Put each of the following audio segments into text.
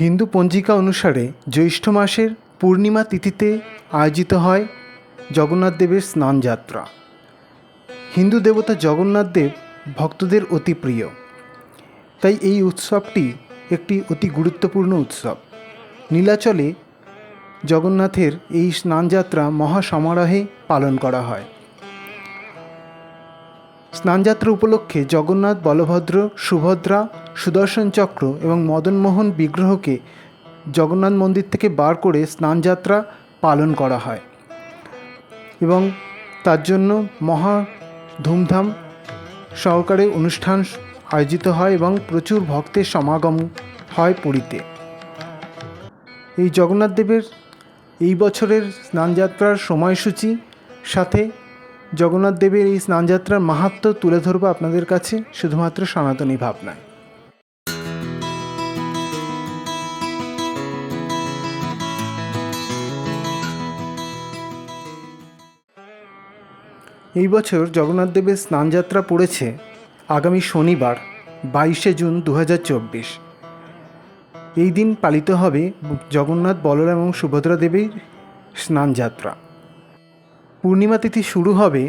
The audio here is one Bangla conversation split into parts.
হিন্দু পঞ্জিকা অনুসারে জ্যৈষ্ঠ মাসের পূর্ণিমা তিথিতে আয়োজিত হয় জগন্নাথ দেবের স্নানযাত্রা। হিন্দু দেবতা জগন্নাথ দেব ভক্তদের অতি প্রিয়। তাই এই উৎসবটি একটি অতি গুরুত্বপূর্ণ উৎসব। নীলাচলে জগন্নাথের এই স্নানযাত্রা মহাসমারোহে পালন করা হয়। স্নানযাত্রা উপলক্ষে জগন্নাথ, বলভদ্র, সুভদ্রা, সুদর্শন চক্র এবং মদনমোহন বিগ্রহকে জগন্নাথ মন্দির থেকে বার করে স্নানযাত্রা পালন করা হয় এবং তার জন্য মহা ধুমধাম সহকারে অনুষ্ঠান আয়োজিত হয় এবং প্রচুর ভক্তের সমাগম হয় পুরীতে। এই জগন্নাথ দেবের এই বছরের স্নানযাত্রার সময়সূচি সাথে জগন্নাথ দেবের এই স্নানযাত্রার মাহাত্ম তুলে ধরবো আপনাদের কাছে, শুধুমাত্র সনাতনী ভাবনায়। এই বছর জগন্নাথ দেবের স্নানযাত্রা পড়েছে আগামী শনিবার, বাইশে জুন দু হাজার চব্বিশ। এই দিন পালিত হবে জগন্নাথ, বলরাম এবং সুভদ্রা দেবীর স্নানযাত্রা। পূর্ণিমা তিথি শুরু হবে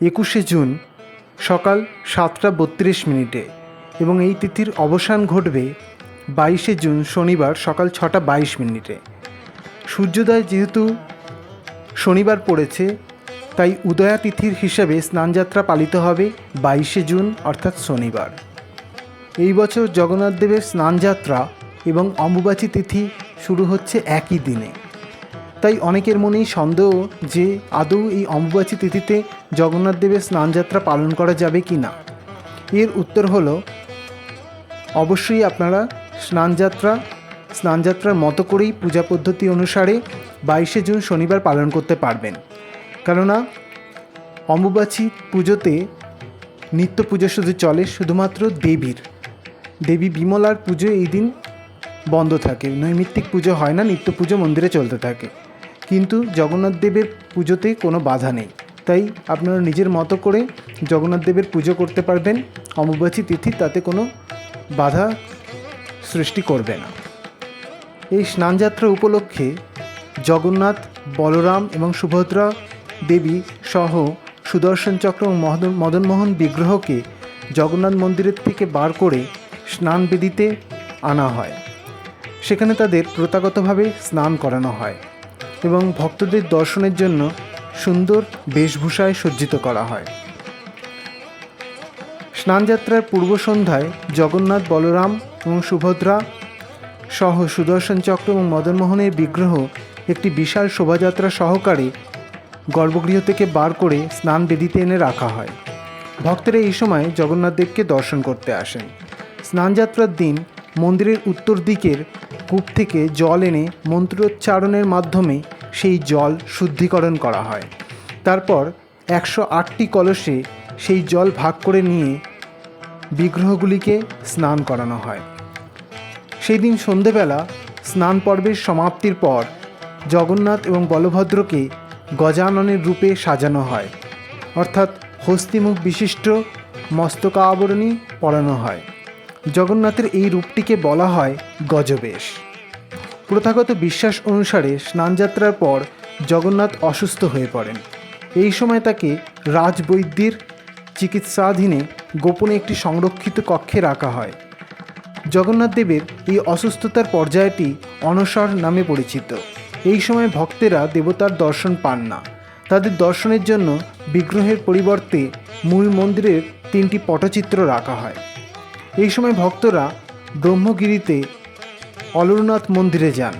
একুশে জুন সকাল সাতটা বত্রিশ মিনিটে এবং এই তিথির অবসান ঘটবে বাইশে জুন শনিবার সকাল ছটা বাইশ মিনিটে। সূর্যোদয় যেহেতু শনিবার পড়েছে, তাই উদয়া তিথির হিসাবে স্নানযাত্রা পালিত হবে বাইশে জুন, অর্থাৎ শনিবার। এই বছর জগন্নাথ দেবের স্নানযাত্রা এবং অম্বুবাচী তিথি শুরু হচ্ছে একই দিনে। তাই অনেকের মনেই সন্দেহ যে আদৌ এই অম্বুবাচী তিথিতে জগন্নাথ দেবের স্নানযাত্রা পালন করা যাবে কি না। এর উত্তর হলো, অবশ্যই আপনারা স্নানযাত্রা, স্নানযাত্রার মতো করেই পূজা পদ্ধতি অনুসারে বাইশে জুন শনিবার পালন করতে পারবেন। কেননা, অম্বুবাচী পুজোতে নিত্য পুজো শুধু চলে, শুধুমাত্র দেবীর। দেবী বিমলার পুজো এই দিন বন্ধ থাকে, নৈমিত্তিক পুজো হয় না, নিত্য পুজো মন্দিরে চলতে থাকে। কিন্তু জগন্নাথ দেবের পুজোতে কোনো বাধা নেই। তাই আপনারা নিজের মতো করে জগন্নাথ দেবের পুজো করতে পারবেন অম্বুবাচী তিথি তাতে কোনো বাধা সৃষ্টি করবে না। এই স্নানযাত্রা উপলক্ষে জগন্নাথ, বলরাম এবং সুভদ্রা দেবী সহ সুদর্শন চক্র এবং মদন, মদনমোহন বিগ্রহকে জগন্নাথ মন্দিরের থেকে বার করে স্নান বেদিতে আনা হয়। সেখানে তাদের প্রথাগতভাবে স্নান করানো হয়। এবং ভক্তদের দর্শনের জন্য সুন্দর বেশভূষায় সজ্জিত করা হয়। স্নানযাত্রার পূর্ব সন্ধ্যায় জগন্নাথ বলরাম এবং সুভদ্রা, সহ সুদর্শন চক্র এবং মদনমোহনের বিগ্রহ একটি বিশাল শোভাযাত্রা সহকারে গর্ভগৃহ থেকে বার করে স্নান বেদিতে এনে রাখা হয়। ভক্তরা এই সময় জগন্নাথ দেবকে দর্শন করতে আসেন। স্নানযাত্রার দিন মন্দিরের উত্তর দিকের কূপ থেকে জল এনে মন্ত্রোচ্চারণের মাধ্যমে সেই জল শুদ্ধিকরণ করা হয়। তারপর একশো আটটি কলসে সেই জল ভাগ করে নিয়ে বিগ্রহগুলিকে স্নান করানো হয়। সেই দিন সন্ধেবেলা স্নান পর্বের সমাপ্তির পর জগন্নাথ এবং বলভদ্রকে গজাননের রূপে সাজানো হয়। অর্থাৎ হস্তিমুখ বিশিষ্ট মস্তকা আবরণী পরানো হয়। জগন্নাথের এই রূপটিকে বলা হয় গজবেশ। প্রথাগত বিশ্বাস অনুসারে স্নানযাত্রার পর জগন্নাথ অসুস্থ হয়ে পড়েন। এই সময় তাকে রাজবৈদ্যের চিকিৎসাধীনে গোপনে একটি সংরক্ষিত কক্ষে রাখা হয়। জগন্নাথ দেবের এই অসুস্থতার পর্যায়টি অনসর নামে পরিচিত। এই সময় ভক্তেরা দেবতার দর্শন পান না। তাদের দর্শনের জন্য বিগ্রহের পরিবর্তে মূল মন্দিরের তিনটি পটচিত্র রাখা হয়। এই সময় ভক্তরা ব্রহ্মগিরিতে অলরনাথ মন্দিরে যান।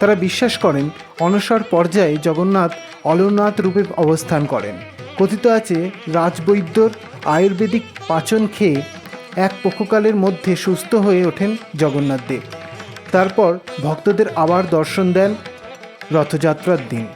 তারা বিশ্বাস করেন অনসর পর্যায়ে জগন্নাথ অলরনাথ রূপে অবস্থান করেন। কথিত আছে, রাজবৈদ্যর আয়ুর্বেদিক পাচন খেয়ে এক পক্ষকালের মধ্যে সুস্থ হয়ে ওঠেন জগন্নাথ দেব। তারপর ভক্তদের আবার দর্শন দেন রথযাত্রার দিন।